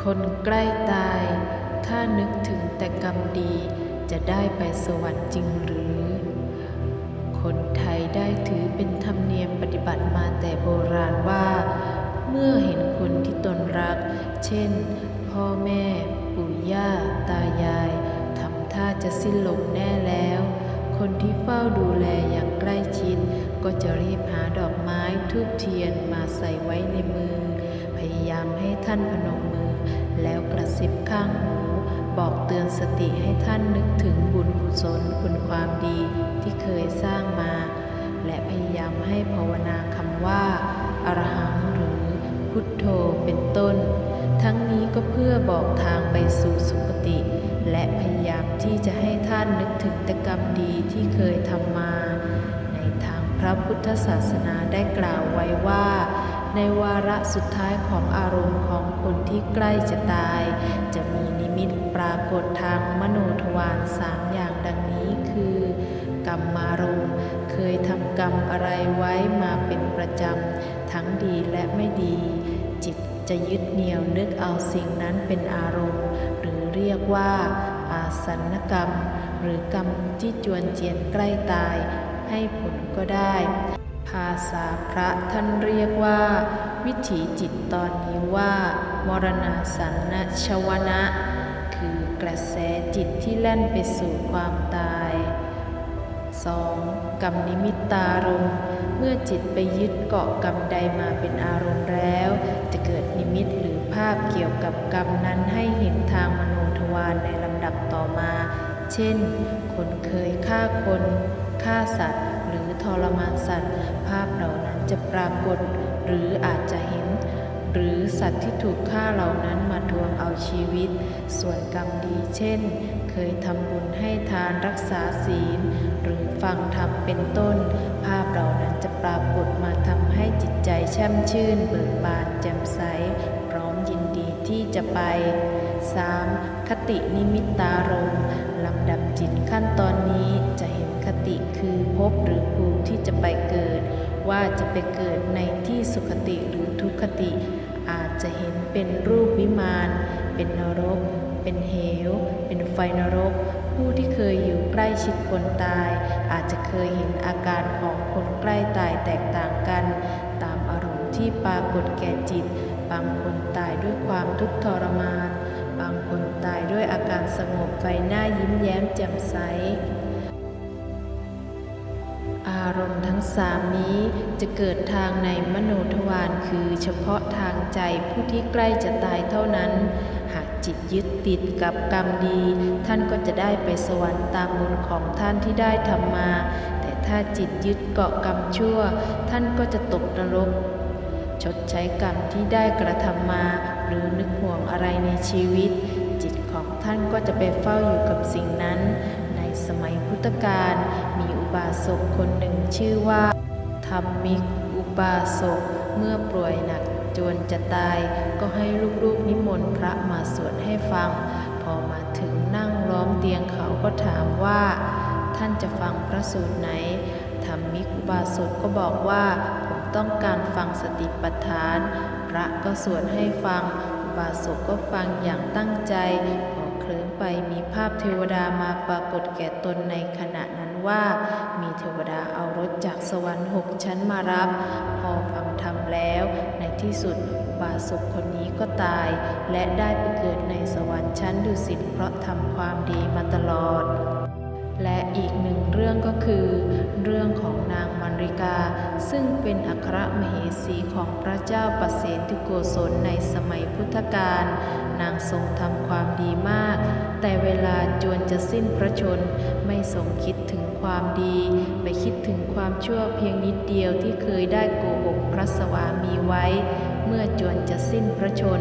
คนใกล้ตาย ถ้านึกถึงแต่กรรมดีจะได้ไปสวรรค์จริงหรือ คนไทยได้ถือเป็นธรรมเนียมปฏิบัติมาแต่โบราณว่า เมื่อเห็นคนที่ตนรัก เช่น พ่อแม่ ปู่ย่า ตายายทำท่าจะสิ้นลมแน่แล้ว คนที่เฝ้าดูแลอย่างใกล้ชิด ก็จะรีบหาดอกไม้ทูบเทียนมาใส่ไว้ในมือ ยายามให้ท่านพนมมือ แล้วกระซิบข้างหูบอกเตือนสติให้ท่านนึกถึงบุญกุศลคุณความดีที่เคยสร้างมา และพยายามให้ภาวนาคำว่าอรหังหรือพุทโธเป็นต้น ทั้งนี้ก็เพื่อบอกทางไปสู่สุคติ และพยายามที่จะให้ท่านนึกถึงแต่กรรมดีที่เคยทำมา ในทางพระพุทธศาสนาได้กล่าวไว้ว่า ในวาระสุดท้ายของอารมณ์ของคนที่ใกล้จะตาย จะมีนิมิตปรากฏทางมโนทวารสามอย่างดังนี้คือ กรรมารมณ์เคยทำกรรมอะไรไว้มาเป็นประจำ ทั้งดีและไม่ดี จิตจะยึดเหนี่ยวนึกเอาสิ่งนั้นเป็นอารมณ์ หรือเรียกว่าอาสันกรรม หรือกรรมที่จวนเจียนใกล้ตายให้ผลก็ได้ ภาษาพระท่านเรียกว่า วิถีจิตตอนนี้ว่า มรณาสันนชวนะ คือกระแสจิตที่แล่นไปสู่ความตาย 2. กรรมนิมิตตารมณ์เมื่อจิตไปยึดเกาะกรรมใดมาเป็นอารมณ์แล้ว จะเกิดนิมิตหรือภาพเกี่ยวกับกรรมนั้นให้เห็นทางมโนทวารในลำดับต่อมา เช่น คนเคยฆ่าคนฆ่าสัตว์ ทรมานสัตว์ ภาพเหล่านั้นจะปรากฏ หรืออาจจะเห็น หรือสัตว์ที่ถูกฆ่าเหล่านั้นมาทวงเอาชีวิต ส่วนกรรมดีเช่น เคยทำบุญให้ทานรักษาศีล หรือฟังธรรมเป็นต้น ภาพเหล่านั้นจะปรากฏมาทำให้จิตใจแช่มชื่น เบิกบานแจ่มใส พร้อมยินดีที่จะไป 3. คตินิมิตตารมล ว่าจะไปเกิดในที่สุขติหรือทุกขติ อาจจะเห็นเป็นรูปวิมาน เป็นนรก เป็นเหว เป็นไฟนรก ผู้ที่เคยอยู่ใกล้ชิดคนตาย อาจจะเคยเห็นอาการของคนใกล้ตายแตกต่างกัน ตามอารมณ์ที่ปรากฏแก่จิต บางคนตายด้วยความทุกข์ทรมาน บางคนตายด้วยอาการสงบไฟหน้ายิ้มแย้มแจ่มใส อารมณ์ทั้งสามนี้จะเกิดทางในมโนทวารคือเฉพาะทางใจผู้ที่ใกล้จะตายเท่านั้น หากจิตยึดติดกับกรรมดี ท่านก็จะได้ไปสวรรค์ตามบุญของท่านที่ได้ทำมา แต่ถ้าจิตยึดเกาะกรรมชั่ว ท่านก็จะตกนรก ชดใช้กรรมที่ได้กระทำมา หรือนึกห่วงอะไรในชีวิต จิตของท่านก็จะไปเฝ้าอยู่กับสิ่งนั้น ในสมัยพุทธกาล บาสกคนหนึ่งชื่อว่าธรรมิกอุบาสกเมื่อป่วยหนักจนจะตาย ก็ให้ลูกๆนิมนต์พระมาสวดให้ฟัง พอมาถึงนั่งล้อมเตียงเขาก็ถามว่า ท่านจะฟังพระสูตรไหนธรรมิกอุบาสกก็บอกว่าผมต้องการฟังสติปัฏฐาน พระก็สวดให้ฟังอุบาสกก็ฟังอย่างตั้งใจพ ไปมีภาพเทวดามาปรากฏแก่ตนในขณะนั้นว่า มีเทวดาเอารถจากสวรรค์หกชั้นมารับ พอฟังธรรมแล้ว ในที่สุดบาสกคนนี้ก็ตาย และได้ไปเกิดในสวรรค์ชั้นดุสิตเพราะทำความดีมาตลอด และอีกหนึ่งเรื่องก็คือ เรื่องของนางมันริกา ซึ่งเป็นอัครมเหสีของพระเจ้าประเสนทิโกศลในสมัยพุทธกาลนางทรงทำความดีมาก แต่เวลาจวนจะสิ้นพระชน ไม่ทรงคิดถึงความดี ไปคิดถึงความชั่วเพียงนิดเดียวที่เคยได้โกหกพระสวามีไว้ เมื่อจวนจะสิ้นพระชน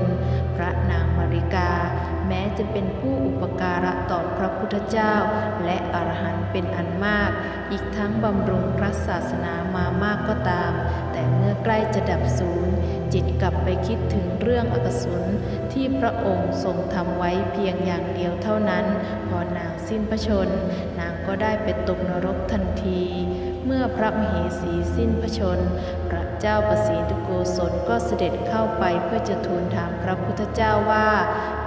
พระนางมาริกา แม้จะเป็นผู้อุปการะต่อพระพุทธเจ้า และอรหันต์เป็นอันมาก อีกทั้งบำรุงพระศาสนามามากก็ตาม แต่เมื่อใกล้จะดับสูญจิตกลับไปคิดถึงเรื่องอกุศลที่พระองค์ทรงทำไว้เพียงอย่างเดียวเท่านั้น พอนางสิ้นพระชน นางก็ได้ไปตกนรกทันที เมื่อพระมเหสีสิ้นพระชน เจ้าประสีทุโกศลก็เสด็จเข้าไปเพื่อจะทูลถามพระพุทธเจ้าว่า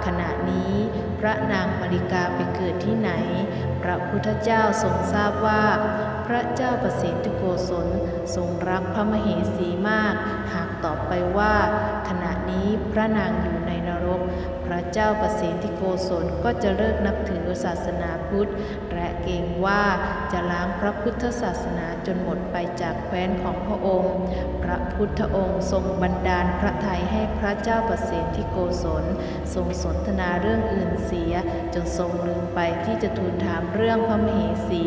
ขณะนี้พระนางมาริกาไปเกิดที่ไหน พระพุทธเจ้าทรงทราบว่า พระเจ้าประสิทธิโกศลทรงรักพระมเหสีมาก หากตอบไปว่า ขณะนี้พระนางอยู่ในนรก พระเจ้าประสิทธิโกศลก็จะเลิกนับถือศาสนาพุทธ และเกรงว่าจะล้างพระพุทธศาสนาจนหมดไปจากแคว้นของพระองค์ พระพุทธองค์ทรงบันดาลพระทัยให้พระเจ้าประสิทธิโกศลทรงสนทนาเรื่องอื่นเสีย จนทรงลืมไปที่จะทูลถามเรื่องพระมเหสี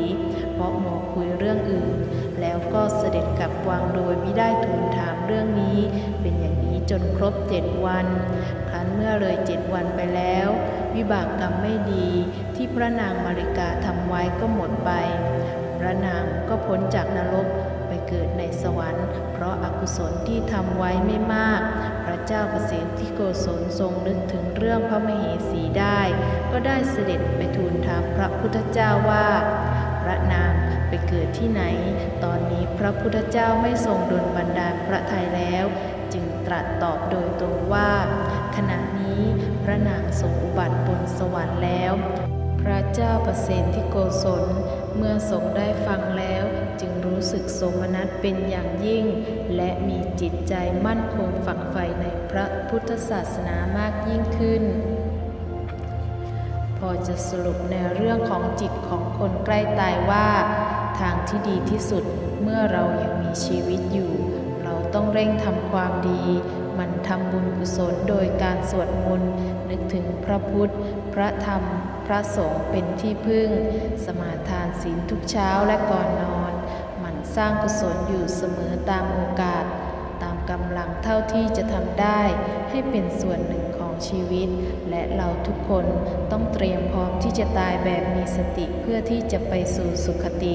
เพราะหมัวคุยเรื่องอื่น แล้วก็เสด็จกลับวังโดยไม่ได้ทูลถามเรื่องนี้ เป็นอย่างนี้จนครบเจ็ดวัน ครั้นเมื่อเลยเจ็ดวันไปแล้ว วิบากกรรมไม่ดีที่พระนางมาริกาทำไว้ก็หมดไป พระนางก็พ้นจากนรกไปเกิดในสวรรค์ เพราะอากุศลที่ทำไว้ไม่มาก พระเจ้าประสิทธิโกศลทรงนึกถึงเรื่องพระมเหสีได้ ก็ได้เสด็จไปทูลถามพระพุทธเจ้าว่า พระนาง เกิดที่ไหน ตอนนี้พระพุทธเจ้าไม่ทรงดลบันดาลพระทัยแล้ว จึงตรัสตอบโดยตรงว่า ขณะนี้พระนางทรงอุบัติบนสวรรค์แล้ว พระเจ้าประเสนที่โกศล เมื่อทรงได้ฟังแล้ว จึงรู้สึกสมนัตเป็นอย่างยิ่ง และมีจิตใจมั่นคงฝักใฝ่ในพระพุทธศาสนามากยิ่งขึ้น พอจะสรุปในเรื่องของจิตของคนใกล้ตายว่า ทางที่ดีที่สุดเมื่อเรายังมีชีวิตอยู่ เราต้องเร่งทำความดี มันทำบุญกุศลโดยการสวดมนต์นึกถึงพระพุทธ พระธรรม พระสงฆ์เป็นที่พึ่ง สมาทานศีลทุกเช้าและก่อนนอน มันสร้างกุศลอยู่เสมอตามโอกาส ตามกำลังเท่าที่จะทำได้ให้เป็นส่วนหนึ่ง ชีวิต และเราทุกคนต้องเตรียมพร้อมที่จะตายแบบมีสติเพื่อที่จะไปสู่สุคติ